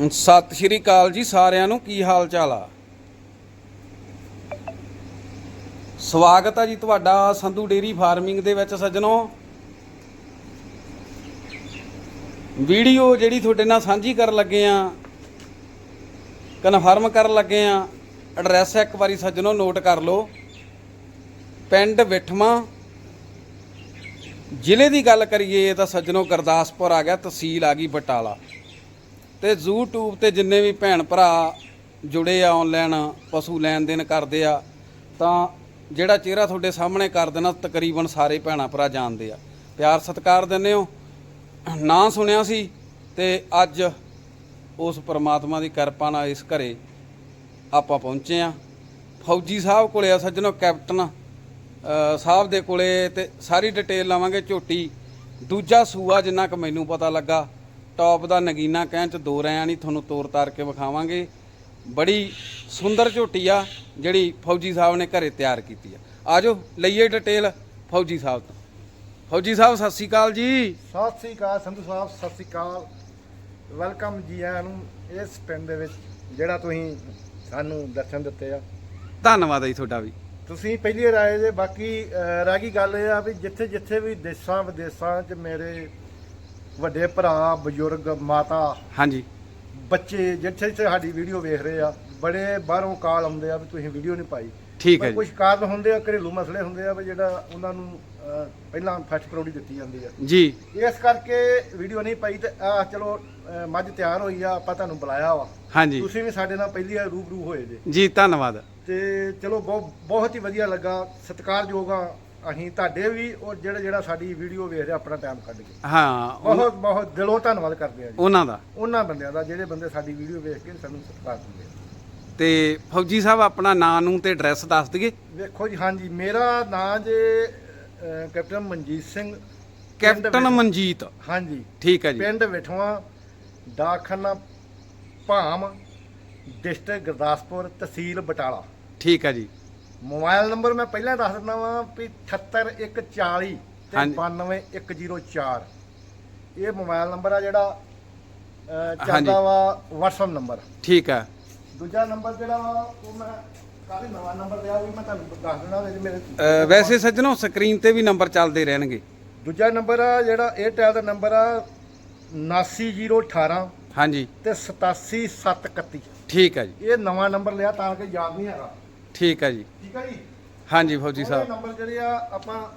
ਸਤਿ ਸ਼੍ਰੀ ਅਕਾਲ ਜੀ ਸਾਰਿਆਂ ਨੂੰ, ਕੀ ਹਾਲ ਚਾਲ ਆ? ਸਵਾਗਤ ਆ ਜੀ ਤੁਹਾਡਾ ਸੰਧੂ ਡੇਰੀ ਫਾਰਮਿੰਗ ਦੇ ਵਿੱਚ ਸੱਜਣੋ। ਵੀਡੀਓ ਜਿਹੜੀ ਤੁਹਾਡੇ ਨਾਲ ਸਾਂਝੀ ਕਰਨ ਲੱਗੇ ਆ, ਕਨਫਰਮ ਕਰਨ ਲੱਗੇ ਆ, ਐਡਰੈਸ ਇੱਕ ਵਾਰੀ ਸੱਜਣੋ ਨੋਟ ਕਰ ਲਓ। ਪਿੰਡ ਵਿਠਮਾ। ਜ਼ਿਲ੍ਹੇ ਦੀ ਗੱਲ ਕਰੀਏ ਤਾਂ ਸੱਜਣੋ ਗੁਰਦਾਸਪੁਰ ਆ ਗਿਆ, ਤਹਿਸੀਲ ਆ ਗਈ ਬਟਾਲਾ। ਤੇ YouTube ਤੇ ਜਿੰਨੇ ਵੀ ਭੈਣ ਭਰਾ ਜੁੜੇ ਆ ਆਨਲਾਈਨ ਪਸ਼ੂ ਲੈਣ ਦੇਣ ਕਰਦੇ ਆ, ਤਾਂ ਜਿਹੜਾ ਚਿਹਰਾ ਤੁਹਾਡੇ ਸਾਹਮਣੇ ਕਰ ਦੇਣਾ, ਤਕਰੀਬਨ ਸਾਰੇ ਭੈਣਾ ਭਰਾ ਜਾਣਦੇ ਆ। ਪਿਆਰ ਸਤਿਕਾਰ ਦਿੰਦੇ ਹੋ। ਨਾਂ ਸੁਣਿਆ ਸੀ ਤੇ ਅੱਜ ਉਸ ਪਰਮਾਤਮਾ ਦੀ ਕਿਰਪਾ ਨਾਲ ਇਸ ਘਰੇ ਆਪਾਂ ਪਹੁੰਚੇ ਆ। ਫੌਜੀ ਸਾਹਿਬ ਕੋਲੇ ਆ ਸੱਜਣੋ, ਕੈਪਟਨ ਸਾਹਿਬ ਦੇ ਕੋਲੇ ਤੇ ਸਾਰੀ ਡਿਟੇਲ ਲਵਾਂਗੇ ਝੋਟੀ। ਦੂਜਾ ਸੂਆ ਜਿੰਨਾ ਕੁ ਮੈਨੂੰ ਪਤਾ ਲੱਗਾ ਟੌਪ ਦਾ ਨਗੀਨਾ ਕਹਿਣ ਚ ਦੋ ਰਿਆਂ ਨਹੀਂ ਤੁਹਾਨੂੰ ਤੋਰ ਤਾਰ ਕੇ ਵਿਖਾਵਾਂਗੇ। ਬੜੀ ਸੁੰਦਰ ਝੋਟੀ ਆ ਜਿਹੜੀ ਫੌਜੀ ਸਾਹਿਬ ਨੇ ਘਰੇ ਤਿਆਰ ਕੀਤੀ ਆ। ਆਜੋ ਲਈਏ ਡਿਟੇਲ ਫੌਜੀ ਸਾਹਿਬ ਤੋਂ। ਫੌਜੀ ਸਾਹਿਬ ਸਤਿ ਸ਼੍ਰੀ ਅਕਾਲ ਜੀ। ਸਤਿ ਸ੍ਰੀ ਅਕਾਲ ਸੰਧੂ ਸਾਹਿਬ ਸਤਿ ਸ੍ਰੀ ਅਕਾਲ। ਵੈਲਕਮ ਜੀ ਆਇਆਂ ਨੂੰ ਇਸ ਪਿੰਡ ਦੇ ਵਿੱਚ ਜਿਹੜਾ ਤੁਸੀਂ ਸਾਨੂੰ ਦਰਸ਼ਨ ਦਿੱਤੇ ਆ। ਧੰਨਵਾਦ ਹੈ ਜੀ ਤੁਹਾਡਾ ਵੀ। ਤੁਸੀਂ ਪਹਿਲੀ ਆਏ ਜੇ ਬਾਕੀ ਗਈ ਗੱਲ ਇਹ ਆ ਵੀ ਜਿੱਥੇ ਜਿੱਥੇ ਵੀ ਦੇਸ਼ਾਂ ਵਿਦੇਸ਼ਾਂ 'ਚ ਮੇਰੇ ਵੱਡੇ ਭਰਾ ਬਜ਼ੁਰਗ ਮਾਤਾ। ਹਾਂਜੀ। ਬੱਚੇ ਜਿੱਥੇ ਜਿੱਥੇ ਸਾਡੀ ਵੀਡੀਓ ਵੇਖ ਰਹੇ ਆ ਬੜੇ ਬਾਹਰੋਂ ਕਾਲ ਆਉਂਦੇ ਆ ਵੀ ਤੁਸੀਂ ਵੀਡੀਓ ਨਹੀਂ ਪਾਈ। ਠੀਕ ਹੈ ਕੁਝ ਕਾਰਨ ਹੁੰਦੇ ਆ ਘਰੇਲੂ ਮਸਲੇ ਹੁੰਦੇ ਆ ਵੀ ਜਿਹੜਾ ਉਹਨਾਂ ਨੂੰ ਅਹ, ਪਹਿਲਾਂ ਫਸਟ ਪ੍ਰਾਇੋਰਟੀ ਦਿੱਤੀ ਜਾਂਦੀ ਆ। ਜੀ। ਇਸ ਕਰਕੇ ਵੀਡੀਓ ਨਹੀਂ ਪਾਈ ਤੇ ਆ ਚਲੋ ਅਹ ਮੱਝ ਤਿਆਰ ਹੋਈ ਆ ਆਪਾਂ ਤੁਹਾਨੂੰ ਬੁਲਾਇਆ ਵਾ। ਹਾਂਜੀ। ਤੁਸੀਂ ਵੀ ਸਾਡੇ ਨਾਲ ਪਹਿਲੀ ਵਾਰ ਰੂਬਰੂ ਹੋਏ ਜੇ। ਜੀ ਧੰਨਵਾਦ। ਤੇ ਚਲੋ ਬਹੁਤ ਬਹੁਤ ਹੀ ਵਧੀਆ ਲੱਗਾ। ਸਤਿਕਾਰਯੋਗ ਆ। ਅਸੀਂ ਤੁਹਾਡੇ ਵੀ ਔਰ ਜਿਹੜਾ ਜਿਹੜਾ ਸਾਡੀ ਵੀਡੀਓ ਵੇਖ ਰਿਹਾ ਆਪਣਾ ਟਾਈਮ ਕੱਢ ਕੇ। ਹਾਂ ਉਹ- ਬਹੁਤ ਬਹੁਤ ਦਿਲੋਂ ਧੰਨਵਾਦ ਕਰਦੇ ਆ ਜੀ। ਉਹਨਾਂ ਦਾ। ਉਹਨਾਂ ਬੰਦਿਆਂ ਦਾ ਜਿਹੜੇ ਬੰਦੇ ਸਾਡੀ ਵੀਡੀਓ ਵੇਖ ਕੇ ਸਾਨੂੰ ਸਤਿਕਾਰ ਦਿੰਦੇ ਆ। ਤੇ ਫੌਜੀ ਸਾਹਿਬ ਆਪਣਾ ਨਾਂ ਨੂੰ ਤੇ ਐਡਰੈਸ ਦੱਸ ਦਈਏ। ਵੇਖੋ ਜੀ ਹਾਂਜੀ ਮੇਰਾ ਨਾਂ ਜੇ ਅਹ, ਕੈਪਟਨ ਮਨਜੀਤ ਸਿੰਘ। ਪਿੰਡ ਕੈਪਟਨ ਵਿਠਵਾ। ਮਨਜੀਤ। ਹਾਂਜੀ। ਠੀਕ ਹੈ ਜੀ। ਪਿੰਡ ਵਿਠਵਾ ਡਾਕਖਾਨਾ ਭਾਮ ਡਿਸਟ੍ਰਿਕਟ ਗੁਰਦਾਸਪੁਰ ਤਹਿਸੀਲ ਬਟਾਲਾ। ਠੀਕ ਹੈ ਜੀ। ਮੋਬਾਈਲ ਨੰਬਰ ਮੈਂ ਪਹਿਲਾਂ ਦੱਸ ਦਿੰਦਾ ਵਾਂ ਵੀ 78140 ਤੇ ਹਾਂਜੀ। 92104 ਇਹ ਮੋਬਾਈਲ ਨੰਬਰ ਆ ਜਿਹੜਾ ਅਹ, ਹਾਂਜੀ। ਚੱਲਦਾ ਵਾ WhatsApp ਨੰਬਰ। ਠੀਕ ਹੈ ਦੂਜਾ ਨੰਬਰ ਜਿਹੜਾ ਵਾ ਉਹ ਮੈਂ ਕਾਫੀ ਨਵਾਂ ਨੰਬਰ ਦਿਆ ਉਹ ਵੀ ਮੈਂ ਤੁਹਾਨੂੰ ਦੱਸ ਦੇਣਾ ਵਿੱਚ ਮੇਰੇ ਅ, ਵੈਸੇ ਸੱਜਣੋ ਸਕਰੀਨ ਤੇ ਵੀ ਨੰਬਰ ਚੱਲਦੇ ਰਹਿਣਗੇ। ਦੂਜਾ ਨੰਬਰ ਆ ਜਿਹੜਾ 에ਅਰਟੈਲ ਦਾ ਨੰਬਰ ਆ 79018 ਹਾਂਜੀ। ਤੇ 87731 ਠੀਕ ਹੈ ਜੀ। ਇਹ ਨਵਾਂ ਨੰਬਰ ਲਿਆ ਤਾਂ ਕਿ ਯਾਦ ਨਹੀਂ ਹੈਗਾ। ਠੀਕ ਹੈ ਜੀ। ਠੀਕ ਹੈ ਜੀ? ਹਾਂਜੀ ਫੌਜੀ ਉਹਦੇ ਸਾਹਿਬ। ਨੰਬਰ ਜਿਹੜੇ ਆ ਆਪਾਂ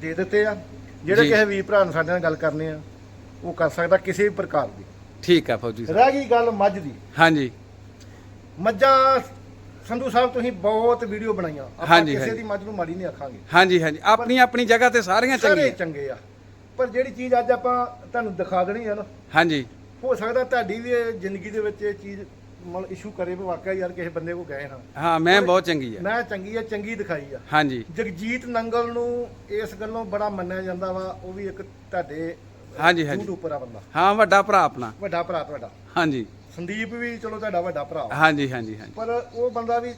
ਦੇ ਦਿੱਤੇ ਆ। ਜਿਹੜੇ ਜੀ। ਕਿਸੇ ਵੀਰ ਭਰਾ ਨੂੰ ਸਾਡੇ ਨਾਲ ਗੱਲ ਕਰਨੀ ਆ ਉਹ ਕਰ ਸਕਦਾ ਕਿਸੇ ਵੀ ਪ੍ਰਕਾਰ ਦੀ। ਠੀਕ ਹੈ ਫੌਜੀ ਸਾਹਿਬ। ਰਹਿ ਗਈ ਗੱਲ ਮੱਝ ਦੀ। ਹਾਂਜੀ। ਮੱਝਾਂ ਸੰਧੂ ਸਾਹਿਬ ਤੁਸੀਂ ਬਹੁਤ ਵੀਡੀਓ ਬਣਾਈਆਂ। ਆਪਾਂ ਹਾਂਜੀ, ਕਿਸੇ ਹਾਂਜੀ। ਦੀ ਮੱਝ ਨੂੰ ਮਾੜੀ ਨਹੀਂ ਆਖਾਂਗੇ। ਹਾਂਜੀ ਹਾਂਜੀ। ਆਪਣੀ ਆਪਣੀ ਜਗ੍ਹਾ ਤੇ ਸਾਰੀਆਂ ਸਾਰੇ ਚੰਗੀਆਂ। ਚੰਗੇ ਆ। ਪਰ ਜਿਹੜੀ ਚੀਜ਼ ਅੱਜ ਆਪਾਂ ਤੁਹਾਨੂੰ ਦਿਖਾ ਦੇਣੀ ਆ ਨਾ ਹਾਂਜੀ। ਹੋ ਸਕਦਾ ਤੁਹਾਡੀ ਵੀ ਇਹ ਜ਼ਿੰਦਗੀ ਦੇ ਵਿੱਚ ਇਹ ਚੀਜ਼ ਮਤਲਬ ਇਸ਼ੂ ਕਰੇ ਵੀ ਵਾਕਿਆ ਯਾਰ ਕਿਸੇ ਬੰਦੇ ਕੋ ਗਏ ਹਾਂ ਹਾਂ ਮੈਂ ਬਹੁਤ ਚੰਗੀ ਆ। ਮੈਂ ਚੰਗੀ ਆ ਚੰਗੀ ਦਿਖਾਈ ਆ। ਹਾਂਜੀ। ਜਗਜੀਤ ਨੰਗਲ ਨੂੰ ਇਸ ਗੱਲੋਂ ਬੜਾ ਮੰਨਿਆ ਜਾਂਦਾ ਵਾ ਉਹ ਵੀ ਇੱਕ ਤੁਹਾਡੇ ਹਾਂਜੀ, ਹਾਂਜੀ। ਯੂਟਿਊਬਰ ਆ ਬੰਦਾ। ਹਾਂ ਵੱਡਾ ਭਰਾ ਆਪਣਾ। ਵੱਡਾ ਭਰਾ ਤੁਹਾਡਾ। ਹਾਂਜੀ। ਸੰਦੀਪ ਵੀ ਚਲੋ ਤੁਹਾਡਾ ਵੱਡਾ ਭਰਾ। ਹਾਂਜੀ ਹਾਂਜੀ ਹਾਂਜੀ। ਪਰ ਉਹ ਬੰਦਾ ਵੀ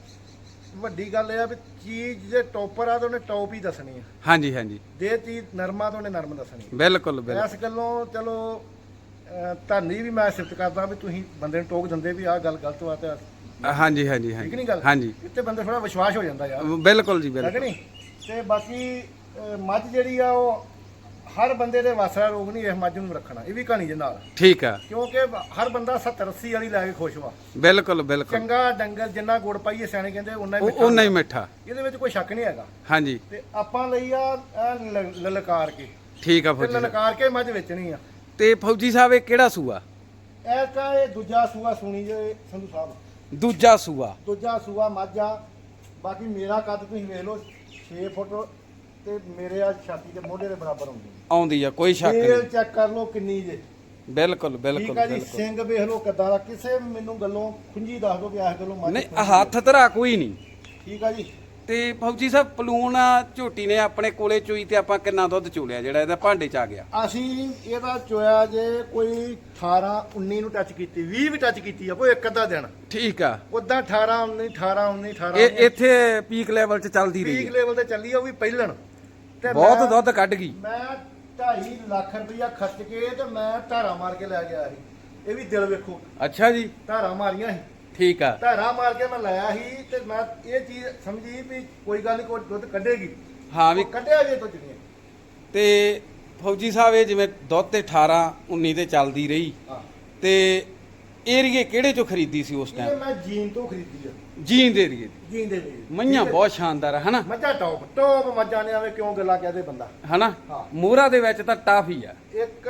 ਵੱਡੀ ਗੱਲ ਇਹ ਆ ਵੀ ਚੀਜ਼ ਜੇ ਟੌਪਰ ਆ ਤਾਂ ਉਹਨੇ ਟੌਪ ਹੀ ਦੱਸਣੀ ਆ। ਹਾਂਜੀ ਹਾਂਜੀ। ਜੇ ਚੀਜ਼ ਨਰਮਾ ਤਾਂ ਉਹਨੇ ਨਰਮ ਦੱਸਣੀ ਬਿਲਕੁਲ। ਬਿਲਕੁਲ। ਇਸ ਗੱਲੋਂ ਚਲੋ ਤੁਹਾਨੂੰ ਵੀ ਮੈਂ ਸਿਫਤ ਕਰਦਾ ਵੀ ਤੁਸੀਂ ਬੰਦੇ ਨੂੰ ਟੋਕ ਦਿੰਦੇ ਵੀ ਆਹ ਗੱਲ ਗਲਤ ਵਾ ਤੇ ਆਹ- ਹਾਂਜੀ ਹਾਂਜੀ ਠੀਕ ਹਾਂਜੀ ਨਹੀਂ ਗੱਲ? ਹਾਂਜੀ। ਇੱਥੇ ਬੰਦੇ ਥੋੜਾ ਵਿਸ਼ਵਾਸ ਹੋ ਜਾਂਦਾ ਯਾਰ। ਬਿਲਕੁਲ ਜੀ ਹੈ ਕਿ ਬਿਲਕੁਲ। ਨਹੀਂ? ਤੇ ਬਾਕੀ ਅਹ, ਮੱਝ ਜਿਹੜੀ ਆ ਉਹ ਹਰ ਬੰਦੇ ਦੇ ਵਾਸਾ ਰੋਗ ਨਹੀਂ ਇਸ ਮੱਝ ਨੂੰ ਰੱਖਣਾ ਇਹ ਵੀ ਕਹਾਣੀ ਦੇ ਨਾਲ। ਠੀਕ ਆ। ਕਿਉਂਕਿ ਹਰ ਬੰਦਾ 70 80 ਵਾਲੀ ਲੈ ਕੇ ਖੁਸ਼ ਵਾ। ਬਿਲਕੁਲ ਬਿਲਕੁਲ। ਚੰਗਾ ਡੰਗਰ ਜਿੰਨਾ ਗੁੜ ਪਾਈਏ ਸਿਆਣੇ ਕਹਿੰਦੇ ਉਨਾ ਹੀ ਉਹ ਮਿੱਠਾ ਉਹਨਾਂ ਹੀ ਮਿੱਠਾ। ਇਹਦੇ ਵਿੱਚ ਕੋਈ ਸ਼ੱਕ ਨਹੀਂ ਹੈਗਾ। ਹਾਂਜੀ। ਤੇ ਆਪਾਂ ਲਈ ਆ ਲ- ਲਲਕਾਰ ਕੇ। ਠੀਕ ਆ ਤੇ ਫੌਜੀ ਸਾਹਿਬ। ਲਲਕਾਰ ਕੇ ਮੱਝ ਵੇਚਣੀ ਆ। ਤੇ ਫੌਜੀ ਸਾਹਿਬ ਇਹ ਕਿਹੜਾ ਸੂਆ? ਇਹ ਤਾਂ ਇਹ ਦੂਜਾ ਸੂਆ ਸੁਣੀ ਜੇ ਸੰਧੂ ਸਾਹਿਬ। ਦੂਜਾ ਸੂਆ। ਦੂਜਾ ਸੂਆ ਮੱਝ ਬਾਕੀ ਮੇਰਾ ਕੱਦ ਤੁਸੀਂ ਵੇਖ ਲਓ 6 ਫੁੱਟ ਤੇ ਮੇਰੇ ਆ ਛਾਤੀ ਦੇ ਮੋਢੇ ਦੇ ਬਰਾਬਰ ਹੁੰਦੀ ਆਉਂਦੀ ਆ ਕੋਈ ਸ਼ੱਕ ਨਹੀਂ। ਚੈੱਕ ਕਰ ਲਓ ਕਿੰਨੀ ਜੇ। ਬਿਲਕੁਲ ਬਿਲਕੁਲ ਠੀਕ ਆ ਜੀ ਬਿਲਕੁਲ। ਸਿੰਘ ਵੇਖ ਲਓ ਕਿੱਦਾਂ ਦਾ। ਕਿਸੇ ਮੈਨੂੰ ਗੱਲੋਂ ਖੁੰਜੀ ਦੱਸ ਦਿਓ ਵੀ ਇਸ ਗੱਲੋਂ ਮੱਝ ਨਹੀਂ ਖੁੰਝੀ ਹੱਥ ਧਰਾ ਕੋਈ ਨਹੀਂ। ਠੀਕ ਆ ਜੀ। ਤੇ ਫੌਜੀ ਸਾਹਿਬ ਪਲੂਣ ਝੋਟੀ ਨੇ ਆਪਣੇ ਕੋਲੇ ਚੋਈ ਤੇ ਆਪਾਂ ਕਿੰਨਾ ਦੁੱਧ ਚੋਲਿਆ ਜਿਹੜਾ ਇਹਦਾ ਭਾਂਡੇ ਚ ਆ ਗਿਆ? ਅਸੀਂ ਇਹਦਾ ਚੋਇਆ ਜੇ ਕੋਈ 18 19 ਨੂੰ ਟੱਚ ਕੀਤੀ 20 ਵੀ ਟੱਚ ਕੀਤੀ ਆ ਕੋਈ ਇੱਕ ਅੱਧਾ ਦਿਨ। ਠੀਕ ਆ। ਉਦਾਂ 18 19 18 19 18 ਇਹ ਇੱਥੇ ਪੀਕ ਲੈਵਲ 'ਚ ਚੱਲਦੀ ਰਹੀ ਪੀਕ। ਲੈਵਲ ਤੇ ਚੱਲੀ ਆ ਉਹ ਵੀ ਪਹਿਲਣ। ਤੇ ਬਹੁਤ ਦੁੱਧ ਕੱਢ ਗਈ। ਮੈਂ 2.5 ਲੱਖ ਰੁਪਇਆ ਖਰਚ ਕੇ ਤੇ ਮੈਂ ਧਾਰਾ ਮਾਰ ਕੇ ਲੈ ਗਿਆ ਸੀ। ਇਹ ਵੀ ਦਿਲ ਵੇਖੋ। ਅੱਛਾ ਜੀ। ਧਾਰਾਂ ਮਾਰੀਆਂ ਸੀ। ਠੀਕ ਆ। ਧਾਰਾਂ ਮਾਰ ਕੇ ਮੈਂ ਲਾਇਆ ਸੀ ਤੇ ਮੈਂ ਇਹ ਚੀਜ਼ ਸਮਝੀ ਵੀ ਕੋਈ ਗੱਲ ਨਹੀਂ ਕੋਈ ਦੁੱਧ ਕੱਢੇਗੀ। ਹਾਂ ਵੀ ਉਹ ਕੱਢਿਆ ਜੇ ਦੁੱਧ ਨਹੀਂ ਤੇ ਫੌਜੀ ਸਾਹਿਬ ਇਹ ਜਿਵੇਂ ਦੁੱਧ ਤੇ 18 19 ਤੇ ਚੱਲਦੀ ਰਹੀ। ਹਾਂ। ਤੇ ਏਰੀਏ ਕਿਹੜੇ ਚੋਂ ਖਰੀਦੀ ਸੀ ਉਸ ਇਹ ਟਾਈਮ ਮੈਂ ਜੀਨ ਤੋਂ ਖਰੀਦੀ ਆ। ਜੀਂਦ ਏਰੀਏ ਜੀਨ ਦੇ ਲਈ ਮਈਆਂ ਬਹੁਤ ਸ਼ਾਨਦਾਰ ਆ ਹਨਾ? ਮੱਝਾਂ ਟੌਪ ਟੌਪ ਮੱਝਾਂ ਨੇ ਆਵੇ ਕਿਉਂ ਗੱਲਾਂ ਕਹਦੇ ਬੰਦਾ? ਹਨਾ? ਹਾਂ। ਮੂਰਾ ਦੇ ਵਿੱਚ ਤਾਂ ਟਫ ਹੀ ਆ। ਇੱਕ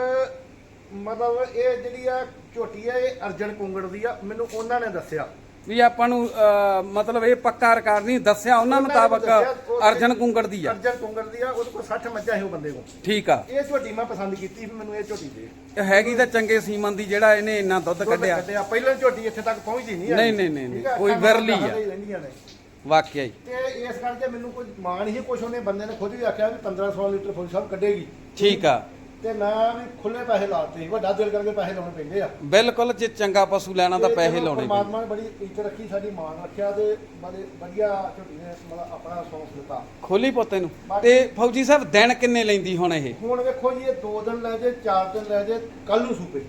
ਮਤਲਬ ਇਹ ਜਿਹੜੀ ਆ ਝੋਟੀ ਆ ਇਹ ਅਰਜਨ ਕੁੰਗੜ ਦੀ ਆ। ਮੈਨੂੰ ਉਹਨਾਂ ਨੇ ਦੱਸਿਆ। ਵੀ ਆਪਾਂ ਨੂੰ ਅਹ, ਮਤਲਬ ਇਹ ਪੱਕਾ ਰਿਕਾਰਡ ਨਹੀਂ ਦੱਸਿਆ ਉਹਨਾਂ ਮੁਤਾਬਕ ਦੱਸਿਆ, ਉਹ- ਅਰਜਨ ਕੁੰਗੜ ਦੀ ਆ। ਅਰਜਨ ਕੁੰਗੜ ਦੀ ਆ ਉਹਦੇ ਕੋਲ 60 ਮੱਝਾਂ ਸੀ ਉਹ ਬੰਦੇ ਕੋਲ। ਠੀਕ ਆ। ਇਹ ਝੋਟੀ ਮੈਂ ਪਸੰਦ ਕੀਤੀ ਵੀ ਮੈਨੂੰ ਇਹ ਝੋਟੀ ਦੇ। ਇਹ ਹੈਗੀ ਤਾਂ ਚੰਗੇ ਸੀਮਨ ਦੀ ਜਿਹੜਾ ਇਹਨੇ ਇੰਨਾ ਦੁੱਧ ਕੱਢਿਆ। ਪਹਿਲਾਂ ਝੋਟੀ ਇੱਥੇ ਤੱਕ ਪਹੁੰਚਦੀ ਨਹੀਂ ਨਹੀਂ, ਨਹੀਂ, ਨਹੀਂ, ਕੋਈ ਵਿਰਲੀ ਆ। ਹੀ ਵਾਕਿਆ ਹੀ। ਤੇ ਇਸ ਕਰਕੇ ਮੈਨੂੰ ਕੋਈ ਮਾਣ ਹੀ ਕੁਛ ਉਹਨੇ ਬੰਦੇ ਨੇ ਖੁਦ ਵੀ ਆਖਿਆ ਵੀ 1500 ਲੀਟਰ ਫੁੱਲ ਸਾਹਿਬ ਕੱਢੇਗੀ। ਠੀਕ ਆ। ਤੇ ਮੈਂ ਵੀ ਖੁੱਲੇ ਪੈਸੇ ਲਾਤੇ ਵੱਡਾ ਦਿਲ ਕਰਕੇ ਪੈਸੇ ਲਾਉਣੇ ਪੈਂਦੇ ਆ। ਬਿਲਕੁਲ ਜੇ ਚੰਗਾ ਪਸ਼ੂ ਲੈਣਾ ਤਾਂ ਪੈਸੇ ਲਾਉਣੇ ਪਰਮਾਤਮਾ ਨੇ ਬੜੀ ਇੱਜ਼ਤ ਰੱਖੀ ਸਾਡੀ ਮਾਣ ਰੱਖਿਆ ਤੇ ਬੜੇ ਵਧੀਆ ਝੋਟੀ ਨੇ ਮਤਲਬ ਆਪਣਾ ਸੌਂਸ ਦਿੱਤਾ। ਖੋਲੀ ਪੋਤੇ ਨੂੰ। ਤੇ ਫੌਜੀ ਸਾਹਿਬ ਦਿਨ ਕਿੰਨੇ ਲੈਂਦੀ ਹੁਣ ਇਹ? ਹੁਣ ਵੇਖੋ ਜੀ ਇਹ 2 ਦਿਨ ਲੈ ਜੇ 4 ਦਿਨ ਲੈ ਜੇ ਕੱਲ ਨੂੰ ਸੂਪੇ।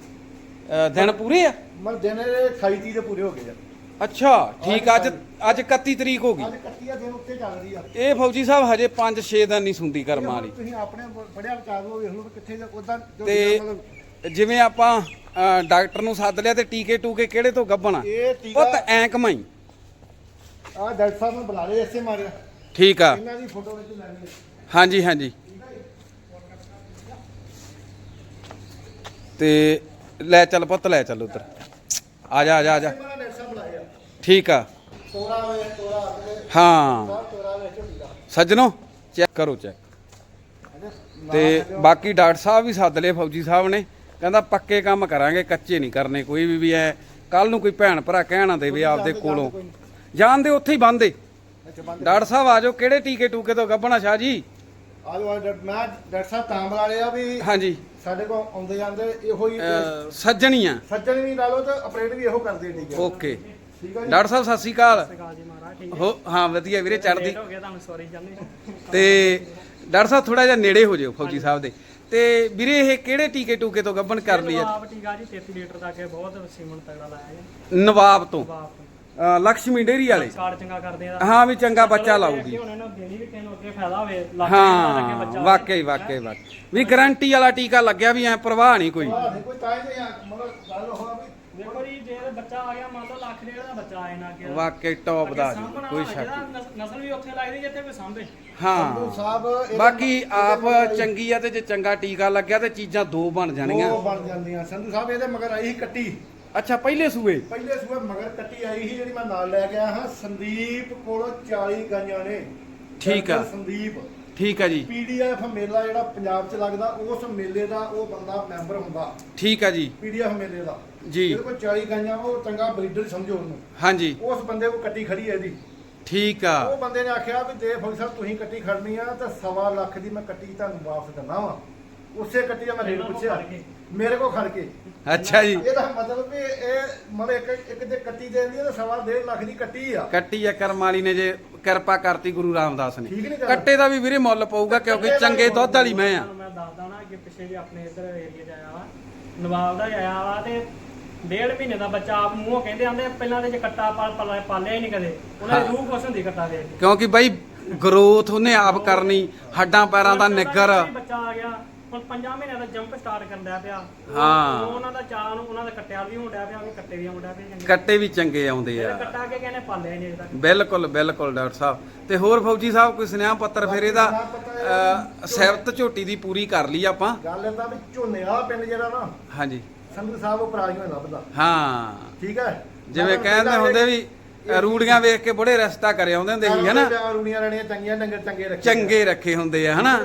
ਦਿਨ ਪੂਰੇ ਆ? ਮਨ ਦਿਨ ਇਹ 28 ਤੀਹ ਦੇ ਪੂਰੇ ਹੋ ਗਏ ਆ। ਅੱਛਾ ਠੀਕ ਆ, ਅੱਜ ਅੱਜ 31 ਤਰੀਕ ਹੋ ਗਈ। ਅੱਜ ਕੱਟੀਆ ਦਿਨ ਉੱਤੇ ਚੱਲ ਰਹੀ ਆ। ਇਹ ਫੌਜੀ ਸਾਹਿਬ ਹਜੇ 5-6 ਦਿਨ ਨਹੀਂ ਸੁੰਦੀ ਕਰਮਾਂ ਵਾਲੀ। ਤੁਸੀਂ ਆਪਣੇ ਪੜਿਆ ਵਿਚਾਰ ਲਓ ਵੇਖ ਲਓ ਵੀ ਕਿੱਥੇ ਉਦਾਂ ਤੇ ਜਿਵੇਂ ਆਪਾਂ ਡਾਕਟਰ ਨੂੰ ਸੱਦ ਲਿਆ ਤੇ ਟੀਕੇ ਟੂਕੇ ਕਿਹੜੇ ਤੋਂ ਗੱਭਣਾ ਇਹ ਉਹ ਟੀਕਾ ਤਾਂ ਐਂ ਕਮਾਈ। ਆ ਡਾਕਟਰ ਸਾਹਿਬ ਨੇ ਬੁਲਾ ਲਏ ਇਸੇ ਮਾਰਿਆ ਠੀਕ ਆ। ਇਹਨਾਂ ਦੀ ਫੋਟੋ ਵਿੱਚ ਲੈਣੀ ਹੈ ਹਾਂਜੀ ਹਾਂਜੀ। ਤੇ ਲੈ ਚੱਲ ਪੁੱਤ ਲੈ ਚੱਲ ਉਧਰ। ਆ ਜਾ ਆ ਜਾ ਆ ਜਾ ਇਸੇ ਮਾਰਿਆ ਡਾਕਟਰ ਸਾਹਿਬ ਬੁਲਾਏ ਆ ਠੀਕ ਆ। ਤੋਰਾ ਵੇ ਤੋਰਾ ਅਗਲੇ ਹਾਂ। ਤੋਰਾ ਵੇ ਦਾ ਸੱਜਣੋ ਚੈੱਕ ਕਰੋ ਚੈੱਕ ਤੇ ਬਾਕੀ ਡਾਕਟਰ ਸਾਹਿਬ ਵੀ ਸੱਦ ਲਏ ਫੌਜੀ ਸਾਹਿਬ ਨੇ। ਕਹਿੰਦਾ ਪੱਕੇ ਕੰਮ ਕਰਾਂਗੇ ਕੱਚੇ ਨਹੀਂ ਕਰਨੇ ਕੋਈ ਵੀ ਵੀ ਐ। ਕੱਲ ਨੂੰ ਕੋਈ ਭੈਣ ਭਰਾ ਕਹਿਣਾ ਦੇਵੇ ਆਪਦੇ ਕੋਲੋਂ। ਜਾਣਦੇ ਉੱਥੇ ਹੀ ਬੰਦੇ ਡਾਕਟਰ ਸਾਹਿਬ ਆਜੋ ਕਿਹੜੇ ਟੀਕੇ ਟੂਕੇ ਤੋਂ ਗੱਭਣਾ ਸ਼ਾਹ ਜੀ? ਆ ਜਾਓ ਡਾਕਟਰ ਮੈਂ ਡਾਕਟਰ ਸਾਹਿਬ ਤਾਂ ਬੁਲਾ ਲਿਆ ਵੀ ਹਾਂਜੀ। ਸਾਡੇ ਕੋਲ ਆਉਂਦੇ ਜਾਂਦੇ ਇਹੋ ਹੀ ਅਹ, ਸੱਜਣੀ ਵੀ ਲਾ ਲਓ ਤੇ ਆਪਰੇਟ ਵੀ ਇਹੋ ਕਰਦੇ ਠੀਕ ਹੈ। ਓਕੇ। ਠੀਕ ਹੈ ਜੀ? ਡਾਕਟਰ ਸਾਹਿਬ ਸਤਿ ਸ਼੍ਰੀ ਅਕਾਲ। ਸਕਾਲ ਜੀ ਮਹਾਰਾਜ ਠੀਕ ਹੋ ਹਾਂ ਵਧੀਆ ਵੀਰੇ ਚੜਦੀ ਲੇਟ ਹੋ ਗਿਆ ਤੁਹਾਨੂੰ ਸੌਰੀ ਚਾਹੁੰਦੇ ਤੇ ਡਾਕਟਰ ਸਾਹਿਬ ਥੋੜਾ ਜਿਹਾ ਨੇੜੇ ਹੋ ਜਿਓ ਫੌਜੀ ਸਾਹਿਬ ਦੇ। ਤੇ ਵੀਰੇ ਇਹ ਕਿਹੜੇ ਟੀਕੇ ਟੂਕੇ ਤੋਂ ਗੱਭਣ ਕਰ ਲਈ ਆ? ਆਪ ਟੀਕਾ ਜੀ 33 ਲੀਟਰ ਦਾ ਕੇ ਬਹੁਤ ਸੀਮਨ ਤਗੜਾ ਲਾਇਆ ਜੀ। ਨਵਾਬ ਤੋਂ? ਅਹ, ਲక్ష్ਮੀ ਡੇਰੀ ਵਾਲੇ? ਕਾਰਡ ਚੰਗਾ ਕਰਦੇ ਆ। ਹਾਂ ਵੀ ਚੰਗਾ ਬੱਚਾ ਲਾਊਗੀ। ਹੁਣ ਇਹਨਾਂ ਦੇਣੀ ਵੀ ਕਿਨੂੰ ਅੱਗੇ ਫਾਇਦਾ ਹੋਵੇ ਲੱਗ ਹਾਂ ਵਾਕਈ ਵਾਕਈ ਵਾਕਈ। ਵੀ ਗਾਰੰਟੀ ਵਾਲਾ ਟੀਕਾ ਲੱਗਿਆ ਵੀ ਐ ਪ੍ਰਵਾਹ ਨਹੀਂ ਕੋਈ। ਤਾਂ ਹੀ ਮਤਲਬ ਗੱਲ ਬੱਚਾ ਆ ਗਿਆ ਮੰਨ ਲਓ ਲੱਖ ਡੇਢ ਦਾ ਬੱਚਾ ਆਏ ਨਾ ਅੱਗੇ। ਵਾਕਈ ਟੌਪ ਦਾ ਜੀ ਕੋਈ ਸ਼ੱਕ ਨਹੀਂ। ਨਸ- ਨਸਲ ਵੀ ਉੱਥੇ ਲੱਗਦੀ ਜਿੱਥੇ ਕੋਈ ਸਾਂਭੇ। ਸੰਧੂ ਹਾਂ ਸਾਹਿਬ ਇਹਦੇ- ਬਾਕੀ ਇਹਦੇ ਆਪ ਮਗਰ ਚੰਗੀ ਆ ਤੇ ਜੇ ਚੰਗਾ ਟੀਕਾ ਲੱਗਿਆ ਤੇ ਚੀਜ਼ਾਂ ਦੋ ਬਣ ਜਾਣੀਆਂ। ਉਹ ਬਣ ਜਾਂਦੀਆਂ। ਸੰਧੂ ਸਾਹਿਬ ਇਹਦੇ ਮਗਰ ਆਈ ਸੀ ਕੱਟੀ। ਅੱਛਾ ਪਹਿਲੇ ਸੂਏ? ਪਹਿਲੇ ਸੂਏ ਮਗਰ ਕੱਟੀ ਆਈ ਸੀ ਜਿਹੜੀ ਮੈਂ ਨਾਲ ਲੈ ਗਿਆ ਹਾਂ। ਸੰਦੀਪ ਕੋਲੋਂ 40 ਗਾਈਆਂ ਨੇ। ਠੀਕ ਆ। ਸੰਦੀਪ। ਠੀਕ ਆ ਜੀ। ਪੀਡੀਐਫ ਮੇਲਾ ਜਿਹੜਾ ਪੰਜਾਬ 'ਚ ਲੱਗਦਾ ਉਸ ਮੇਲੇ ਦਾ ਉਹ ਬੰਦਾ ਮੈਂਬਰ ਹੁੰਦਾ। ਠੀਕ ਆ ਜੀ। ਪੀਡੀਐਫ ਮੇਲੇ ਦਾ। ਜੀ। ਇਹਦੇ ਕੋਲ 40 ਗਾਈਆਂ ਉਹ ਚੰਗਾ ਬਰੀਡਰ ਸਮਝੋ ਉਹਨੂੰ। ਹਾਂਜੀ। ਉਸ ਬੰਦੇ ਕੋਲ ਕੱਟੀ ਖੜੀ ਹੈ ਇਹਦੀ ਠੀਕ ਆ। ਉਹ ਬੰਦੇ ਨੇ ਆਖਿਆ ਵੀ ਦੇ ਫੌਜੀ ਸਾਹਿਬ ਤੁਸੀਂ ਕੱਟੀ ਖੜਨੀ ਆ ਤਾਂ ਸਵਾ ਲੱਖ ਦੀ ਮੈਂ ਕੱਟੀ ਤੁਹਾਨੂੰ ਵਾਪਸ ਦਿੰਦਾ ਵਾਂ। ਉਸੇ ਕੱਟੀ ਦਾ ਮੈਂ ਰੇਟ ਪੁੱਛਿਆ। ਖੜ ਕੇ। ਮੇਰੇ ਕੋਲ ਖੜ ਕੇ ਅੱਛਾ ਜੀ। ਇਹਦਾ ਮਤਲਬ ਵੀ ਇਹ ਮਤਲਬ ਇੱਕ ਇੱਕ ਜੇ ਕੱਟੀ ਦੇਂਦੀ ਆ ਤਾਂ ਸਵਾ ਡੇਢ ਲੱਖ ਦੀ ਕੱਟੀ ਆ। ਕੱਟੀ ਆ ਕਰਮ ਵਾਲੀ ਨੇ ਜੇ ਕਿਰਪਾ ਕਰਤੀ ਗੁਰੂ ਰਾਮਦਾਸ ਨੇ? ਕੱਟੇ ਦਾ ਵੀ ਵੀਰੇ ਮੁੱਲ ਪਊਗਾ ਕਿਉਂਕਿ ਚੰਗੇ ਦੁੱਧ ਵਾਲੀ ਮੈਂ ਆ। ਮੈਂ ਦੱਸਦਾ ਨਾ ਕਿ ਪਿੱਛੇ ਜੇ ਆਪਣੇ ਇੱਧਰ ਏਰੀਆ 'ਚ ਆਇਆ ਵਾ। ਨਵਾਬ ਦਾ ਹੀ ਆਇਆ ਵਾ ਤੇ ਡੇਢ ਮਹੀਨੇ ਦਾ ਬੱਚਾ ਆਪ ਮੂੰਹੋਂ ਕਹਿੰਦੇ ਆਂਦੇ ਪਹਿਲਾਂ ਤੇ ਜੇ ਕੱਟਾ ਪਾਲ ਪਾਲ- ਪਾਲਿਆ ਹੀ ਨਹੀਂ ਕਦੇ। ਉਹਨਾਂ ਦੀ ਰੂਹ ਖੁਸ਼ ਹੁੰਦੀ ਕੱਟਾ ਦੇਖ ਕੇ। ਕਿਉਂਕਿ ਬਾਈ ਗਰੋਥ ਉਹਨੇ ਆਪ ਕਰਨੀ ਹੱਡਾਂ ਪੈਰਾਂ ਦਾ ਨਿੱਗਰ। ਬੱਚਾ ਆ ਗਿਆ। ਹੁਣ 5 ਮਹੀਨਿਆਂ ਦਾ ਜੰਪ ਸਟਾਰਟ ਕਰਨ ਡਿਆ ਪਿਆ। ਹਾਂ। ਉਹ ਉਹਨਾਂ ਦਾ ਚਾਹ ਨੂੰ ਉਹਨਾਂ ਦਾ ਕੱਟਿਆ ਵੀ ਹੋਣ ਡਿਆ ਪਿਆ ਵੀ ਕੱਟੇ ਵੀ ਹੋਣ ਡਿਆ ਪਿਆ ਚੰਗੇ। ਕੱਟੇ ਵੀ ਚੰਗੇ ਆਉਂਦੇ ਇਹਦਾ ਆ ਕੱਟਾ ਕੇ ਕਹਿੰਦੇ ਪਾਲਿਆ ਹੀ ਨਹੀਂ ਅਜੇ ਤੱਕ। ਬਿਲਕੁਲ ਬਿਲਕੁਲ ਡਾਕਟਰ ਸਾਹਿਬ। ਤੇ ਹੋਰ ਫੌਜੀ ਸਾਹਿਬ ਕੋਈ ਸੁਨੇਹਾ ਪੱਤਰ ਫਿਰ ਇਹਦਾ ਅਹ, ਸਿਫਤ ਝੋਟੀ ਦੀ ਪੂਰੀ ਕਰ ਲਈ ਆਪਾਂ? ਗੱਲ ਇਹਦਾ ਵੀ ਝੋਨੇ ਵਾਲਾ ਪਿੰਡ ਜਿਹੜਾ ਨਾ ਹਾਂਜੀ। ਸੰਧੂ ਸਾਹਿਬ ਉਹ ਪਰਾਲੀਆਂ ਲੱਭਦਾ। ਹਾਂ। ਠੀਕ ਹੈ? ਜਿਵੇਂ ਕਹਿੰਦੇ ਹੁੰਦੇ ਵੀ ਰੂੜੀਆਂ ਵੇਖ ਕੇ ਬੜੇ ਰਸਤਾ ਕਰੇ ਆਉਂਦੇ ਹੁੰਦੇ ਸੀ ਹਨਾ? ਰੂੜੀਆਂ ਰਣੀਆਂ ਚੰਗੀਆਂ ਡੰਗਰ ਚੰਗੇ ਰੱਖੇ ਚੰਗੇ ਰੱਖੇ ਹੁੰਦੇ ਆ ਹਨਾ?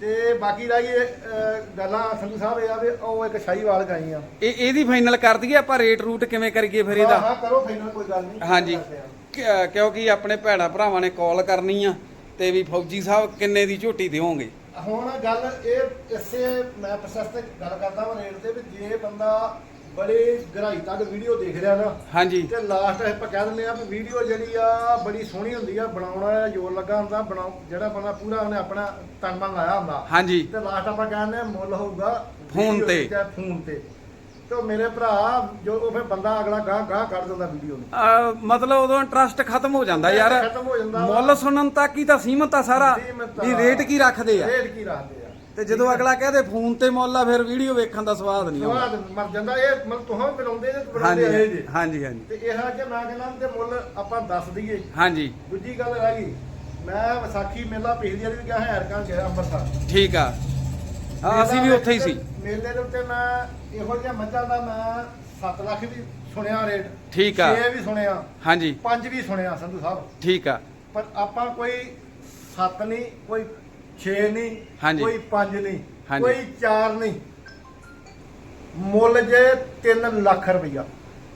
ਤੇ ਬਾਕੀ ਰਹਿ ਅਹ, ਗੱਲਾਂ ਸੰਧੂ ਸਾਹਿਬ ਇਹ ਆ ਵੀ ਉਹ ਇੱਕ ਸ਼ਾਹੀਵਾਲ ਗਾਈ ਆ। ਇਹ ਇਹਦੀ ਫਾਈਨਲ ਕਰ ਦਈਏ ਆਪਾਂ ਰੇਟ ਰੂਟ ਕਿਵੇਂ ਕਰੀਏ ਫਿਰ ਹਾਂ ਇਹਦਾ? ਹਾਂ ਕਰੋ ਫਾਈਨਲ ਕੋਈ ਗੱਲ ਨਹੀਂ। ਹਾਂਜੀ। ਕਰਦੇ ਆ। ਕਿ- ਅਹ, ਕਿਉਂਕਿ ਆਪਣੇ ਭੈਣਾ ਭਰਾਵਾਂ ਨੇ ਕਾਲ ਕਰਨੀ ਆ ਤੇ ਵੀ ਫੌਜੀ ਸਾਹਿਬ ਕਿੰਨੇ ਦੀ ਝੋਟੀ ਦਿਓਗੇ ਹੁਣ ਗੱਲ ਇਹ ਇਸੇ ਮੈਂ ਪ੍ਰੋਸੈਸ ਤੇ ਗੱਲ ਕਰਦਾ ਹਾਂ ਰੇਟ ਤੇ ਵੀ ਜੇ ਬੰਦਾ ਬੜੇ ਗਹਿਰਾਈ ਤੱਕ ਵੀਡੀਓ ਦੇਖ ਰਿਹਾ ਨਾ। ਹਾਂਜੀ। ਤੇ ਲਾਸਟ ਆਪਾਂ ਕਹਿ ਦਿੰਦੇ ਆ ਵੀ ਵੀਡੀਓ ਜਿਹੜੀ ਆ ਬੜੀ ਸੋਹਣੀ ਹੁੰਦੀ ਆ ਬਣਾਉਣਾ ਜੋਰ ਲੱਗਾ ਹੁੰਦਾ ਬਣਾਉ ਜਿਹੜਾ ਬੰਦਾ ਪੂਰਾ ਉਹਨੇ ਆਪਣਾ ਤਨ ਮਨ ਲਾਇਆ ਹੁੰਦਾ। ਹਾਂਜੀ। ਤੇ ਲਾਸਟ ਆਪਾਂ ਕਹਿੰਦੇ ਆ ਮੁੱਲ ਹੋਊਗਾ ਫੋਨ ਤੇ। ਫੋਨ ਤੇ। ਤੇ ਮੇਰੇ ਭਰਾ ਜੋ ਉਹ ਫਿਰ ਬੰਦਾ ਅਗਲਾ ਗਾਂ ਗਾਂ ਕੱਢ ਦਿੰਦਾ ਵੀਡੀਓ ਨੂੰ। ਮਤਲਬ ਉਦੋਂ ਇੰਟਰਸਟ ਖਤਮ ਹੋ ਜਾਂਦਾ ਯਾਰ। ਖਤਮ ਹੋ ਜਾਂਦਾ। ਮੁੱਲ ਸੁਣਨ ਤੱਕ ਹੀ ਤਾਂ ਸੀਮਤ ਆ ਸਾਰਾ। ਵੀ ਰੇਟ ਕੀ ਰੱਖਦੇ ਆ। ਰੇਟ ਕੀ ਰੱਖਦੇ ਤੇ ਜਦੋਂ ਅਗਲਾ ਕਹਦੇ ਫੋਨ ਤੇ ਮੁੱਲ ਫਿਰ ਵੀਡੀਓ ਵੇਖਣ ਦਾ ਸਵਾਦ ਨਹੀਂ ਆਉਂਦਾ। ਸਵਾਦ ਮਰ ਜਾਂਦਾ ਇਹ ਮਤਲਬ ਤੁਹਾਂ ਬਣਾਉਂਦੇ ਜੇ ਬਣਾਉਂਦੇ ਇਹ ਹਾਂਜੀ ਜੇ ਹਾਂਜੀ ਹਾਂਜੀ ਤੇ ਇਹ ਕਿ ਮੈਂ ਕਹਿੰਦਾ ਤੇ ਮੁੱਲ ਆਪਾਂ ਦੱਸ ਦਈਏ। ਹਾਂਜੀ। ਦੂਜੀ ਗੱਲ ਰਹਿ ਗਈ ਮੈਂ ਵਿਸਾਖੀ ਮੇਲਾ ਪਿਛਲੀ ਵਾਰੀ ਵੀ ਗਿਆ ਹੈਰਕਾਂ ਗਿਆ ਅੰਮ੍ਰਿਤਸਰ। ਠੀਕ ਆ। ਆ ਅਸੀਂ ਵੀ ਉੱਥੇ ਹੀ ਸੀ। ਮੇਲੇ ਦੇ ਉੱਤੇ ਮੈਂ ਇਹੋ ਜਿਹਾ ਮੱਝਾਂ ਦਾ ਮੈਂ 7 ਲੱਖ ਵੀ ਸੁਣਿਆ ਰੇਟ। ਠੀਕ ਆ। 6 ਵੀ ਸੁਣਿਆ। ਹਾਂਜੀ। 5 ਵੀ ਸੁਣਿਆ ਸੰਧੂ ਸਾਹਿਬ। ਠੀਕ ਆ। ਪਰ ਆਪਾਂ ਕੋਈ 7 ਨਹੀਂ ਕੋਈ 6 ਨਹੀਂ ਹਾਂਜੀ। ਕੋਈ 5 ਨਹੀਂ ਹਾਂਜੀ। ਕੋਈ 4 ਨਹੀਂ। ਮੁੱਲ ਜੇ 3 ਲੱਖ ਰੁਪਈਆ।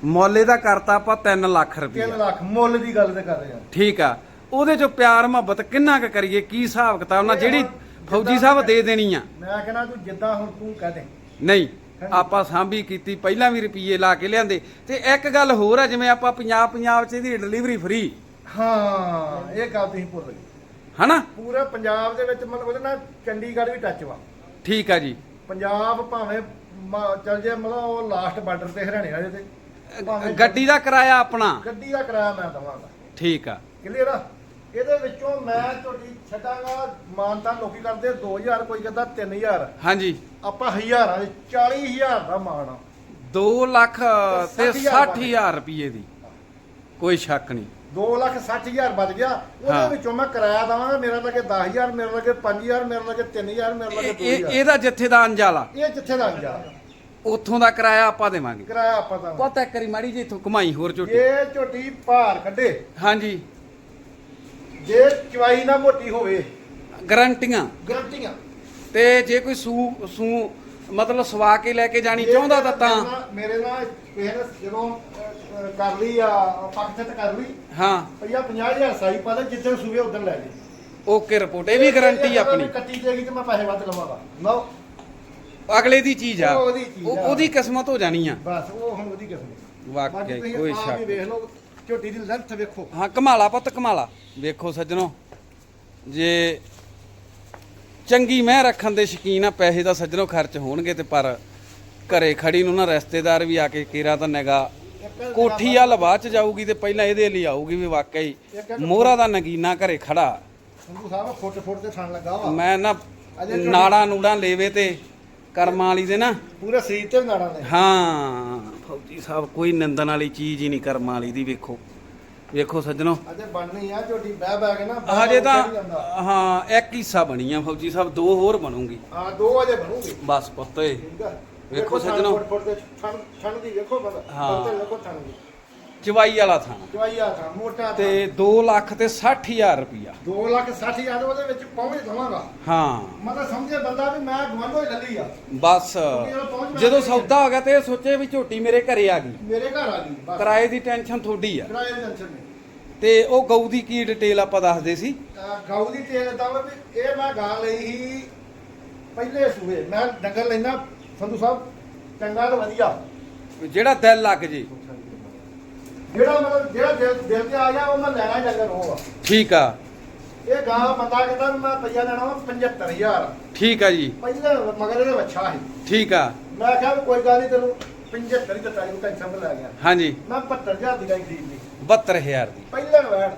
ਮੁੱਲ ਇਹਦਾ ਕਰਤਾ ਆਪਾਂ 3 ਲੱਖ 3 ਰੁਪਏ ਲੱਖ ਮੁੱਲ ਦੀ ਗੱਲ ਤੇ ਕਰ ਰਹੇ। ਆ ਠੀਕ ਆ। ਉਹਦੇ ਚੋਂ ਪਿਆਰ ਮੁਹੱਬਤ ਕਿੰਨਾ ਕੁ ਕਰੀਏ ਕੀ ਹਿਸਾਬ ਕਿਤਾਬ ਨਾਲ ਜਿਹੜੀ ਫੌਜੀ ਸਾਹਿਬ ਦੇ ਦੇਣੀ ਆ। ਮੈਂ ਕਹਿੰਦਾ ਤੂੰ ਜਿੱਦਾਂ ਹੁਣ ਤੂੰ ਕਹਿ ਦੇ। ਨਹੀਂ ਆਪਾਂ ਸਾਂਭੀ ਕੀਤੀ ਪਹਿਲਾਂ ਵੀ ਰੁਪਏ ਲਾ ਕੇ ਲਿਆਂਦੇ। ਤੇ ਇੱਕ ਗੱਲ ਹੋਰ ਆ ਜਿਵੇਂ ਆਪਾਂ ਪੰਜਾਬ ਪੰਜਾਬ ਚ ਇਹਦੀ ਡਿਲੀਵਰੀ ਫ੍ਰੀ ਹਾਂ ਇਹ ਗੱਲ ਤੁਸੀਂ ਭੁੱਲ ਗਏ। ਹਨਾ? ਪੂਰੇ ਪੰਜਾਬ ਦੇ ਵਿੱਚ ਮਤਲਬ ਉਹਦੇ ਨਾਲ ਚੰਡੀਗੜ੍ਹ ਵੀ ਟੱਚ ਵਾ। ਠੀਕ ਆ ਜੀ। ਪੰਜਾਬ ਭਾਵੇਂ ਮ- ਚੱਲ ਜੇ ਮਤਲਬ ਉਹ ਲਾਸਟ ਬਾਰਡਰ ਤੇ ਹਰਿਆਣੇ ਵਾਲੇ ਤੇ ਭਾਵੇਂ ਗੱਡੀ ਦਾ ਕਿਰਾਇਆ ਆਪਣਾ? ਗੱਡੀ ਦਾ ਕਿਰਾਇਆ ਮੈਂ ਦਵਾਂਗਾ। ਠੀਕ ਆ। ਕਲੀਅਰ ਆ? ਇਹਦੇ ਵਿੱਚੋਂ ਮੈਂ ਤੁਹਾਡੀ ਛੱਡਾਂਗਾ ਮਾਨਤਾ ਲੋਕੀ ਕਰਦੇ 2000 ਕੋਈ ਕਹਿੰਦਾ 3000 ਹਾਂਜੀ। ਆਪਾਂ ਹਜ਼ਾਰਾਂ ਦੇ 40000 ਦਾ ਮਾਨ ਆ। 2 ਲੱਖ ਤੇ 60,000 60000 ਰੁਪਏ ਦੀ। ਕੋਈ ਸ਼ੱਕ ਨਹੀਂ। 2 ਲੱਖ 60000 ਬਚ ਗਿਆ। ਹਾਂ। ਉਹਦੇ ਵਿੱਚੋਂ ਮੈਂ ਕਿਰਾਇਆ ਦਵਾਂਗਾ ਮੇਰਾ ਲੱਗੇ 10000 ਮੇਰੇ ਲੱਗੇ 5000 ਮੇਰੇ ਲੱਗੇ 3000 ਮੇਰੇ ਲੱਗੇ ਇਹ- ਇਹ 2000 ਇਹਦਾ ਜੱਥੇ ਦਾ ਅੰਜਾਲਾ। ਇਹ ਜਿੱਥੇ ਦਾ ਜਾ ਉੱਥੋਂ ਦਾ ਕਿਰਾਇਆ ਆਪਾਂ ਦੇਵਾਂਗੇ। ਕਿਰਾਇਆ ਆਪਾਂ ਦਾ ਪਤਾ ਇੱਕ ਵਾਰੀ ਮਾੜੀ ਜੀ ਇੱਥੋਂ ਕਮਾਈ ਹੋਰ ਝੋਟੀ। ਜੇ ਝੋਟੀ ਭਾਰ ਕੱਢੇ ਹਾਂਜੀ। ਜੇ ਚਵਾਈ ਨਾ ਮੋਟੀ ਹੋਵੇ ਗਰੰਟੀਆਂ। ਗਰੰਟੀਆਂ। ਤੇ ਜੇ ਕੋਈ ਸੂ ਸੂ ਮਤਲਬ ਸਵਾ ਕੇ ਲੈ ਕੇ ਜਾਣੀ ਚਾਹੁੰਦਾ ਤਾਂ ਤਾਂ। ਮੇਰੇ ਨਾਲ- ਕਿਸੇ ਨੇ ਜਦੋਂ ਅਹ, ਕਰ ਲਈ ਆ ਪੱਖ ਤੇ ਕਰ ਲਈ ਹਾਂ। ਭਈਆ 50000 ਸਾਈ ਪਾ ਦੇ ਜਿੱਦਣ ਸੂਵੇ ਉਦੋਂ ਲੈ ਜੀ ਓਕੇ ਰਿਪੋਰਟ ਇਹ ਵੀ ਗਾਰੰਟੀ ਆਪਣੀ। ਕੱਟੀ ਦੇਗੀ ਤੇ ਮੈਂ ਪੈਸੇ ਵੱਧ ਲਵਾਂਗਾ। ਲਓ। ਅਗਲੇ ਦੀ ਚੀਜ਼ ਆ। ਉਹ ਉਹਦੀ ਚੀਜ਼ ਉਹ- ਆ। ਉਹਦੀ ਕਿਸਮਤ ਹੋ ਜਾਣੀ ਆ। ਬਸ ਉਹ ਹੁਣ ਉਹਦੀ ਕਿਸਮ ਵਾਕਿਆ ਕੋਈ ਸ਼ੱਕ ਵੀ ਵੇਖ ਲਓ ਝੋਟੀ ਦੀ ਲੈਂਥ ਵੇਖੋ। ਹਾਂ ਕਮਾਲਾ ਪੁੱਤ ਕਮਾਲਾ ਵੇਖੋ ਸੱਜਣੋ। ਜੇ ਚੰਗੀ ਮੈਂ ਰੱਖਣ ਦੇ ਸ਼ਕੀਨ ਆ ਪੈਸੇ ਤਾਂ ਸੱਜਣੋ ਖਰਚ ਹੋਣਗੇ ਤੇ ਪਰ ਘਰੇ ਖੜੀ ਨੂੰ ਨਾ ਰਿਸ਼ਤੇਦਾਰ ਵੀ ਆ ਕੇ ਕੇਰਾ ਤਾਂ ਨਗਾ। ਕੋਠੀ ਆ ਬਾਅਦ ਚ ਜਾਊਗੀ ਤੇ ਪਹਿਲਾਂ ਇਹਦੇ ਲਈ ਆਊਗੀ ਵੀ ਵਾਕਈ ਮੋਹਰਾ ਦਾ ਨਗੀਨਾ ਘਰੇ ਖੜਾ। ਸੰਧੂ ਸਾਹਿਬ ਫੁੱਟ ਫੁੱਟ ਤੇ ਥਣ ਲੱਗਾ ਵਾ। ਮੈਂ ਨਾ ਨਾੜਾ ਨੂੜਾ ਲੈਵੇ ਤੇ ਕਰਮਾਂ ਵਾਲੀ ਦੇ ਨਾ। ਪੂਰੇ ਸਰੀਰ ਤੇ ਨਾੜਾਂ ਨੇ। ਹਾਂ ਫੌਜੀ ਸਾਹਿਬ ਕੋਈ ਨਿੰਦਣ ਵਾਲੀ ਚੀਜ਼ ਹੀ ਨਹੀਂ ਕਰਮਾਂ ਵਾਲੀ ਦੀ ਵੇਖੋ। ਵੇਖੋ ਸੱਜਣੋ। ਅਜੇ ਬਣਨੀ ਆ ਝੋਟੀ ਬਹਿ ਬਹਿ ਕੇ ਨਾ ਹਜੇ ਤਾਂ। ਹਾਂ ਇੱਕ ਹਿੱਸਾ ਬਣੀ ਆ ਫੌਜੀ ਸਾਹਿਬ ਦੋ ਹੋਰ ਬਣੂਗੀ। ਹਾਂ ਦੋ ਅਜੇ ਬਣੂਗੇ। ਬਸ ਪੁੱਤ ਏ। ਠੀਕ ਆ। ਵੇਖੋ ਸੱਜਣੋ। ਫੁੱਟ ਫੁੱਟ ਤੇ ਥਣ ਥਣ ਦੀ ਵੇਖੋ ਪਤਾ ਹਾਂ। ਬੰਦੇ ਵੇਖੋ ਥਣ ਦੀ ਚਵਾਈ ਵਾਲਾ ਥਾਂ। ਚਵਾਈ ਆ ਥਣ ਮੋਟਾ ਤੇ 2 ਲੱਖ ਤੇ 60000 ਰੁਪਿਆ 2 ਲੱਖ 60 ਹਜ਼ਾਰ ਉਹਦੇ ਵਿੱਚ ਪਹੁੰਚ ਦਵਾਂਗਾ ਹਾਂ। ਮਤਲਬ ਸਮਝੇ ਬੰਦਾ ਵੀ ਮੈਂ ਗਵਾਂਢੋ ਹੀ ਲੱਲੀ ਆ। ਬਸ। ਜਦੋਂ ਸੌਦਾ ਹੋ ਗਿਆ ਤੇ ਇਹ ਸੋਚੇ ਵੀ ਝੋਟੀ ਮੇਰੇ ਘਰੇ ਆ ਗਈ। ਮੇਰੇ ਘਰ ਆ ਗਈ ਬਸ। ਕਿਰਾਏ ਦੀ ਟੈਨਸ਼ਨ ਥੋੜੀ ਆ। ਕਿਰਾਏ ਦੀ ਟੈਨਸ਼ਨ ਨਹੀਂ। ਤੇ ਉਹ ਗਊ ਦੀ ਕੀ ਡਿਟੇਲ ਆਪਾਂ ਦੱਸਦੇ ਸੀ? ਅਹ ਗਊ ਦੀ ਤੇਲ ਦਾ ਵਾ ਵੀ ਇਹ ਮੈਂ ਗਾ ਲਈ ਸੀ ਪਹਿਲੇ ਸੂਏ। ਮੈਂ ਡੰਗਰ ਲੈਣਾ ਸੰਧੂ ਸਾਹਿਬ ਚੰਗਾ ਤੇ ਵਧੀਆ। ਜਿਹੜਾ ਦਿਲ ਲੱਗ ਜੇ। ਜਿਹੜਾ ਮਤਲਬ ਜਿਹੜਾ ਦਿਲ ਦਿਲ ਤੇ ਆ ਗਿਆ ਉਹ ਮੈਂ ਲੈਣਾ ਡੰਗਰ ਆ। ਠੀਕ ਆ। ਇਹ ਗਾਂ ਬੰਦਾ ਕਹਿੰਦਾ ਵੀ ਮੈਂ ਪਈਆ ਲੈਣਾ ਵਾ 75000 ਠੀਕ ਆ ਜੀ। ਪਹਿਲੇ ਮਗਰ ਇਹਦੇ ਵੱਛਾ ਸੀ। ਠੀਕ ਆ। ਮੈਂ ਕਿਹਾ ਵੀ ਕੋਈ ਗੱਲ ਨਹੀਂ ਤੈਨੂੰ 75 ਹੀ ਦਿੱਤਾ ਜੀ ਟੈਨਸ਼ਨ ਤੇ ਲੈ ਗਿਆ। ਹਾਂਜੀ। ਮੈਂ 75000 ਦੀ ਗਾਂ ਖਰੀਦ ਲਈ। 72000 ਦੀ। ਪਹਿਲੇ ਵੈਣ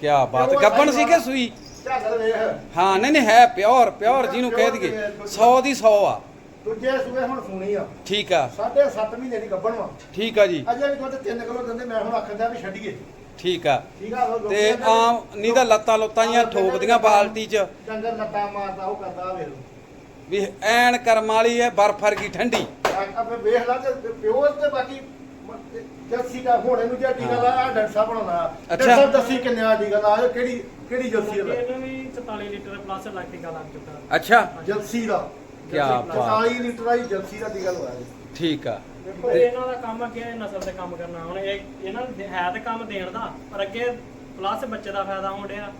ਕੀ ਬਾਤ ਗੱਬਣ ਸੀ ਕਿ ਸੂਈ? ਝਾਗਰ ਵੇਖ। ਹਾਂ ਨਹੀਂ ਨਹੀਂ ਹੈ ਪਿਓਰ ਪਿਓਰ ਜਿਹਨੂੰ ਕਹਿ ਦਈਏ। 100 ਦੀ 100 ਆ। ਦੂਜੇ ਸੂਏ ਹੁਣ ਸੁਣੀ ਆ। ਠੀਕ ਆ। ਸਾਢੇ 7 ਮਹੀਨੇ ਦੀ ਗੱਭਣ ਵਾ। ਠੀਕ ਆ ਜੀ। ਅਜੇ ਵੀ ਦੁੱਧ 3 ਕਿਲੋ ਦਿੰਦੇ ਮੈਂ ਹੁਣ ਆਖਦਾ ਵੀ ਛੱਡੀਏ। ਠੀਕ ਆ। ਠੀਕ ਆ ਉਹ ਲੋਕੀ ਤੇ ਕਹਿੰਦੇ ਆਮ ਨਹੀਂ ਤਾਂ ਲੱਤਾਂ ਲੁੱਤਾਂ ਜੀਆਂ ਠੋਕਦੀਆਂ ਬਾਲਟੀ 'ਚ। ਡੰਗਰ ਲੱਤਾਂ ਮਾਰਦਾ ਉਹ ਕਰਦਾ ਵੇਖ ਲਓ। ਵੀ ਐਨ ਕਰਮ ਵਾਲੀ ਹੈ ਬਰਫ ਵਰਗੀ ਠੰਡੀ। ਆਪੇ ਵੇਖ ਲਾ ਤੇ ਪਿਓਰ ਤੇ ਬਾਕੀ ਜਰਸੀ ਦਾ ਹੁਣ ਇਹਨੂੰ ਜਿਹੜਾ ਟੀਕਾ ਲਾ ਆ ਡਾਕਟਰ ਸਾਹਿਬ ਬਣਾਉਣਾ। ਡਾਕਟਰ ਅੱਛਾ। ਸਾਹਿਬ ਦੱਸੀ ਕਿੰਨੇ ਆ ਟੀਕਾ ਲਾ ਇਹ ਕਿਹੜੀ ਕਿਹੜੀ ਜਰਸੀ ਦਾ ਇਹਨੂੰ ਵੀ 44 ਲੀਟਰ ਪਲੱਸ ਲੱਗ ਟੀਕਾ ਲੱਗ ਚੁੱਕਾ। ਅੱਛਾ। ਜਰਸੀ ਦਾ। ਕਿਆ ਬਾਤ। 40 ਲੀਟਰ ਵਾਲੀ ਜਰਸੀ ਦਾ ਟੀਕਾ ਲਵਾਇਆ ਜੀ। ਠੀਕ ਆ। ਦੇਖੋ ਇਹਨਾਂ ਦਾ ਕੰਮ ਅੱਗੇ ਨਸਲ ਤੇ ਕੰਮ ਕਰਨਾ। ਹੁਣ ਇਹ ਇਹਨਾਂ ਨੂੰ ਦੇ- ਹੈ ਤੇ ਕੰਮ ਦੇਣ ਦਾ ਪਰ ਅੱਗੇ ਪਲੱਸ ਬੱਚੇ ਦਾ ਫਾਇਦਾ ਹੋਣ ਡਿਆ।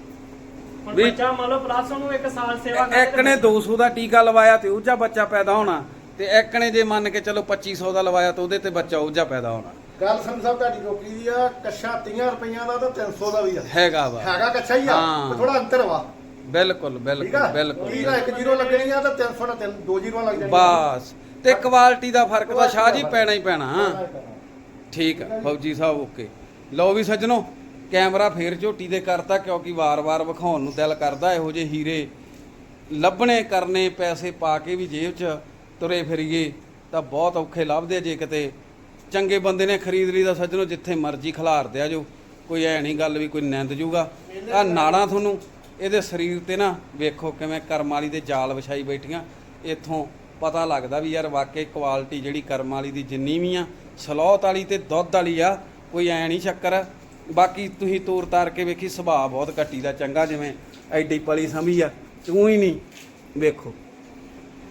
ਹੁਣ ਵੀ- ਬੱਚਾ ਮੰਨ ਲਓ ਪਲੱਸ ਉਹਨੂੰ ਇੱਕ ਸਾਲ ਸੇਵਾ ਇੱਕ ਨੇ 200 ਦਾ ਟੀਕਾ ਲਵਾਇਆ ਤੇ ਉੱਜਾ ਬੱਚਾ ਪੈਦਾ ਹੋਣਾ। ਤੇ ਇੱਕ ਨੇ ਜੇ ਮੰਨ ਕੇ ਚਲੋ 2500 ਦਾ ਲਵਾਇਆ ਤਾਂ ਉਹਦੇ ਤੇ ਬੱਚਾ ਉੱਜਾ ਪੈਦਾ ਹੋਣਾ। ਗੱਲ ਸਮਝ ਸਾਹਿਬ ਤੁਹਾਡੀ ਰੋਕੀ ਦੀ ਆ ਕੱਛਾ 30 ਰੁਪਈਆਂ ਦਾ ਤਾਂ 300 ਦਾ ਵੀ ਆ। ਹੈਗਾ ਵਾ। ਹੈਗਾ ਕੱਛਾ ਹੀ ਆ ਹਾਂ। ਥੋੜਾ ਅੰਤਰ ਵਾ। ਬਿਲਕੁਲ ਠੀਕ ਬਿਲਕੁਲ ਆ? ਬਿਲਕੁਲ ਕੀ ਦਾ ਇੱਕ ਜ਼ੀਰੋ ਲੱਗਣੀ ਆ ਤਾਂ 300 ਨਾਲ ਤਿੰਨ ਦੋ ਜ਼ੀਰੋ ਲੱਗ ਜਾਣੀਆਂ। ਬਸ। ਤੇ ਕੁਆਲਿਟੀ ਦਾ ਫ਼ਰਕ ਤਾਂ ਸ਼ਾਹ ਜੀ ਪੈਣਾ ਹੀ ਪੈਣਾ। ਠੀਕ ਹੈ ਫੌਜੀ ਸਾਹਿਬ ਓਕੇ। ਲਓ ਵੀ ਸੱਜਣੋ ਕੈਮਰਾ ਫੇਰ ਝੋਟੀ ਦੇ ਕਰਤਾ ਕਿਉਂਕਿ ਵਾਰ-ਵਾਰ ਵਿਖਾਉਣ ਨੂੰ ਦਿਲ ਕਰਦਾ ਇਹੋ ਜਿਹੇ ਹੀਰੇ ਲੱਭਣੇ ਕਰਨੇ ਪੈਸੇ ਪਾ ਕੇ ਵੀ ਜੇਬ 'ਚ ਤੁਰੇ ਫਿਰੀਏ ਤਾਂ ਬਹੁਤ ਔਖੇ ਲੱਭਦੇ ਆ ਜੇ ਕਿਤੇ। ਚੰਗੇ ਬੰਦੇ ਨੇ ਖਰੀਦ ਲਈ ਤਾਂ ਸੱਜਣੋ ਜਿੱਥੇ ਮਰਜ਼ੀ ਖਿਲਾਰ ਦਿਆ ਜੋ। ਕੋਈ ਐ ਨਹੀਂ ਗੱਲ ਵੀ ਕੋਈ ਨਿੰਦ ਜੂਗਾ। ਆ ਨਾੜਾਂ ਤੁਹਾਨੂੰ ਇਹਦੇ ਸਰੀਰ ਤੇ ਨਾ ਵੇਖੋ ਕਿਵੇਂ ਕਰਮ ਵਾਲੀ ਦੇ ਜਾਲ ਵਿਛਾਈ ਬੈਠੀਆਂ। ਇੱਥੋਂ ਪਤਾ ਲੱਗਦਾ ਵੀ ਯਾਰ ਵਾਕਈ ਕੁਆਲਿਟੀ ਜਿਹੜੀ ਕਰਮ ਵਾਲੀ ਦੀ ਜਿੰਨੀ ਵੀ ਆ ਸਲੋਤ ਵਾਲੀ ਤੇ ਦੁੱਧ ਵਾਲੀ ਆ ਕੋਈ ਐ ਨਹੀਂ ਚੱਕਰ ਬਾਕੀ ਤੁਸੀਂ ਤੋਰ ਤਾਰ ਕੇ ਵੇਖੀ ਸੁਭਾਅ ਬਹੁਤ ਕੱਟੀ ਦਾ ਚੰਗਾ ਜਿਵੇਂ ਐਡੀ ਪਲੀ ਸਮਝੀ ਆ ਤੂੰ ਹੀ ਨਹੀਂ ਵੇਖੋ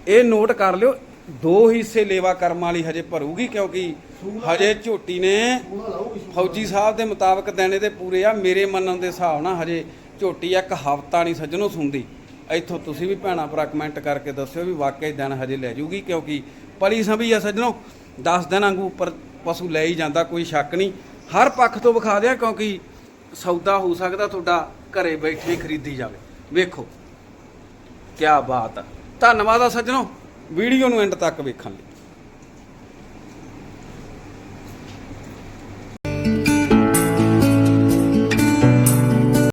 ਇਹ ਨੋਟ ਕਰ ਲਿਓ ਦੋ ਹਿੱਸੇ ਲੇਵਾ ਕਰਮ ਵਾਲੀ ਹਜੇ ਭਰੂਗੀ ਕਿਉਂਕਿ ਹਜੇ ਝੋਟੀ ਨੇ। ਫੌਜੀ ਸਾਹਿਬ ਦੇ ਮੁਤਾਬਕ ਦੇਣੇ ਤੇ ਪੂਰੇ ਆ ਮੇਰੇ ਮੰਨਣ ਦੇ ਹਿਸਾਬ ਨਾਲ ਹਜੇ ਝੋਟੀ ਇੱਕ ਹਫਤਾ ਨਹੀਂ ਸੱਜਣੋ ਸੁੰਦੀ। ਇੱਥੋਂ ਤੁਸੀਂ ਵੀ ਭੈਣਾ ਭਰਾ ਕਮੈਂਟ ਕਰਕੇ ਦੱਸਿਓ ਵੀ ਵਾਕਈ ਦਿਨ ਹਜੇ ਲੈ ਜੂਗੀ, ਕਿਉਂਕਿ ਪਲੀ ਸਮੀ ਆ ਸੱਜਣੋ। 10 ਦਿਨਾਂ ਵਾਂਗੂ ਉੱਪਰ ਪਸ਼ੂ ਲੈ ਹੀ ਜਾਂਦਾ, ਕੋਈ ਸ਼ੱਕ ਨਹੀਂ। ਹਰ ਪੱਖ ਤੋਂ ਵਿਖਾ ਦਿਆਂ, ਕਿਉਂਕਿ ਸੌਦਾ ਹੋ ਸਕਦਾ ਤੁਹਾਡਾ ਘਰੇ ਬੈਠੇ ਖਰੀਦੀ ਜਾਵੇ। ਵੇਖੋ ਕੀ ਬਾਤ ਆ। ਧੰਨਵਾਦ ਆ ਸੱਜਣੋ। ਵੀਡੀਓ ਨੂੰ ਐਂਡ ਤੱਕ ਵੇਖਣ ਲਈ।